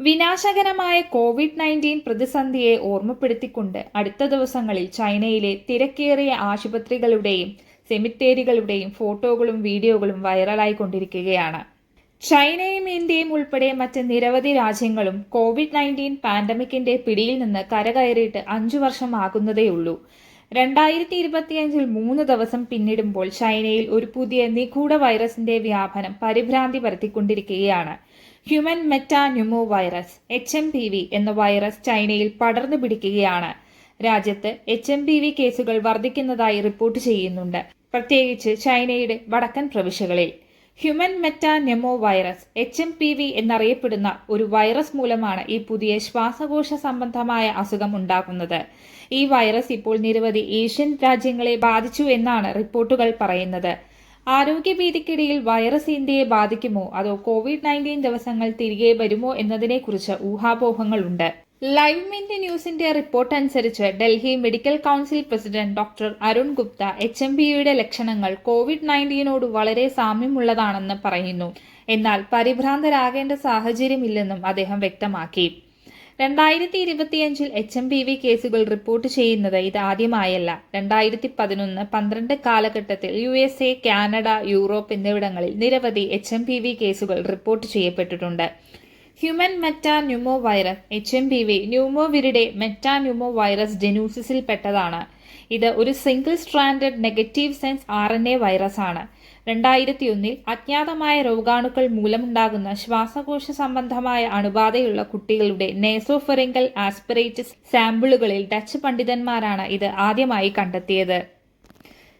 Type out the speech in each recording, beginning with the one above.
വിനാശകരമായ Covid nineteen പ്രതിസന്ധിയെ ഓർമ്മപ്പെടുത്തിക്കൊണ്ട് അടുത്ത ദിവസങ്ങളിൽ ചൈനയിലെ തിരക്കേറിയ ആശുപത്രികളുടെയും സെമിത്തേരികളുടെയും ഫോട്ടോകളും വീഡിയോകളും വൈറലായിക്കൊണ്ടിരിക്കുകയാണ് ചൈനയും ഇന്ത്യയും ഉൾപ്പെടെ മറ്റ് നിരവധി രാജ്യങ്ങളും കോവിഡ് നയന്റീൻ പാൻഡമിക്കിന്റെ പിടിയിൽ നിന്ന് കരകയറിയിട്ട് അഞ്ചു വർഷമാകുന്നതേയുള്ളൂ രണ്ടായിരത്തി ഇരുപത്തിയഞ്ചിൽ മൂന്ന് ദിവസം പിന്നിടുമ്പോൾ ചൈനയിൽ ഒരു പുതിയ നിഗൂഢ വൈറസിന്റെ വ്യാപനം പരിഭ്രാന്തി പരത്തിക്കൊണ്ടിരിക്കുകയാണ് human metapneumovirus H M P V എന്ന വൈറസ് ചൈനയിൽ പടർന്നു പിടിക്കുകയാണ്. രാജ്യത്ത് എച്ച് എം പി വി കേസുകൾ വർദ്ധിക്കുന്നതായി റിപ്പോർട്ട് ചെയ്യുന്നുണ്ട്. പ്രത്യേകിച്ച് ചൈനയുടെ വടക്കൻ പ്രവിശ്യകളിൽ. Human metapneumovirus H M P V എന്നറിയപ്പെടുന്ന ഒരു വൈറസ് മൂലമാണ് ഈ പുതിയ ശ്വാസകോശ സംബന്ധമായ അസുഖം ഉണ്ടാകുന്നത്. ഈ വൈറസ് ഇപ്പോൾ നിരവധി ഏഷ്യൻ രാജ്യങ്ങളെ ബാധിച്ചു എന്നാണ് റിപ്പോർട്ടുകൾ പറയുന്നത്. ആരോഗ്യഭീതിക്കിടയിൽ വൈറസ് ഇന്ത്യയെ ബാധിക്കുമോ? അതോ കോവിഡ് നയന്റീൻ ദിവസങ്ങൾ തിരികെ വരുമോ എന്നതിനെക്കുറിച്ച് ഊഹാപോഹങ്ങളുണ്ട്. ലൈവ് മിന്റ് ന്യൂസിന്റെ റിപ്പോർട്ട് അനുസരിച്ച് Delhi medical council president doctor Arun Gupta H M പിയുടെ ലക്ഷണങ്ങൾ കോവിഡ് നയന്റീനോട് വളരെ സാമ്യമുള്ളതാണെന്ന് പറയുന്നു. എന്നാൽ പരിഭ്രാന്തരാകേണ്ട സാഹചര്യമില്ലെന്നും അദ്ദേഹം വ്യക്തമാക്കി. രണ്ടായിരത്തി ഇരുപത്തിയഞ്ചിൽ എച്ച് എം പി വി കേസുകൾ റിപ്പോർട്ട് ചെയ്യുന്നത് ഇതാദ്യമായല്ല രണ്ടായിരത്തി പതിനൊന്ന് പന്ത്രണ്ട് കാലഘട്ടത്തിൽ U S A Canada Europe എന്നിവിടങ്ങളിൽ നിരവധി എച്ച് എം പി വി കേസുകൾ റിപ്പോർട്ട് ചെയ്യപ്പെട്ടിട്ടുണ്ട്. Human metapneumovirus H M P V ന്യൂമോവിരുടെ metapneumovirus ജനൂസിസിൽപ്പെട്ടതാണ് ഇത് ഒരു single stranded negative sense R N A virus ആണ്. രണ്ടായിരത്തി ഒന്നിൽ അജ്ഞാതമായ രോഗാണുക്കൾ മൂലമുണ്ടാകുന്ന ശ്വാസകോശ സംബന്ധമായ അണുബാധയുള്ള കുട്ടികളുടെ നേസോഫെറിങ്കൽ ആസ്പിറേറ്റസ് സാമ്പിളുകളിൽ ഡച്ച് പണ്ഡിതന്മാരാണ് ഇത് ആദ്യമായി കണ്ടെത്തിയത്.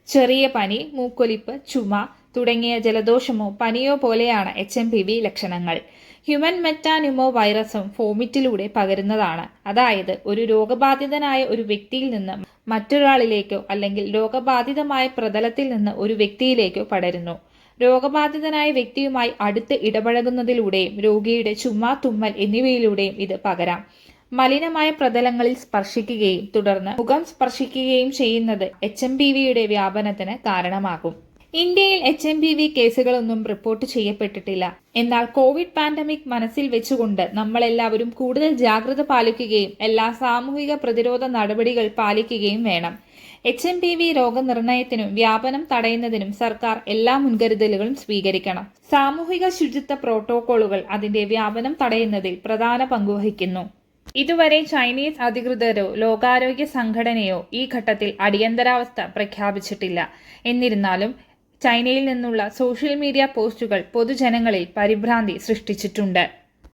ചെറിയ പനി മൂക്കൊലിപ്പ് ചുമ തുടങ്ങിയ ജലദോഷമോ പനിയോ പോലെയാണ് എച്ച് എം പി വി ലക്ഷണങ്ങൾ. ഹ്യൂമൻ മെറ്റാന്യൂമോ വൈറസും ഫോമിറ്റിലൂടെ പകരുന്നതാണ്. അതായത് ഒരു രോഗബാധിതനായ ഒരു വ്യക്തിയിൽ നിന്ന് മറ്റൊരാളിലേക്കോ അല്ലെങ്കിൽ രോഗബാധിതമായ പ്രതലത്തിൽ നിന്ന് ഒരു വ്യക്തിയിലേക്കോ പടരുന്നു. രോഗബാധിതനായ വ്യക്തിയുമായി അടുത്ത് ഇടപഴകുന്നതിലൂടെയും രോഗിയുടെ ചുമ തുമ്മൽ എന്നിവയിലൂടെയും ഇത് പകരാം. മലിനമായ പ്രതലങ്ങളിൽ സ്പർശിക്കുകയും തുടർന്ന് മുഖം സ്പർശിക്കുകയും ചെയ്യുന്നത് എച്ച് എം പി വിയുടെ വ്യാപനത്തിന് കാരണമാകും. ഇന്ത്യയിൽ എച്ച് എം ബി വി കേസുകളൊന്നും റിപ്പോർട്ട് ചെയ്യപ്പെട്ടിട്ടില്ല. എന്നാൽ കോവിഡ് പാൻഡമിക് മനസ്സിൽ വെച്ചുകൊണ്ട് നമ്മളെല്ലാവരും കൂടുതൽ ജാഗ്രത പാലിക്കുകയും എല്ലാ സാമൂഹിക പ്രതിരോധ നടപടികൾ പാലിക്കുകയും വേണം. എച്ച് എം പി വി രോഗനിർണയത്തിനും വ്യാപനം തടയുന്നതിനും സർക്കാർ എല്ലാ മുൻകരുതലുകളും സ്വീകരിക്കണം. സാമൂഹിക ശുചിത്വ പ്രോട്ടോകോളുകൾ അതിന്റെ വ്യാപനം തടയുന്നതിൽ പ്രധാന പങ്കുവഹിക്കുന്നു ഇതുവരെ ചൈനീസ് അധികൃതരോ ലോകാരോഗ്യ സംഘടനയോ ഈ ഘട്ടത്തിൽ അടിയന്തരാവസ്ഥ പ്രഖ്യാപിച്ചിട്ടില്ല. എന്നിരുന്നാലും ചൈനയിൽ നിന്നുള്ള സോഷ്യൽ മീഡിയ പോസ്റ്റുകൾ പൊതുജനങ്ങളിൽ പരിഭ്രാന്തി സൃഷ്ടിച്ചിട്ടുണ്ട്.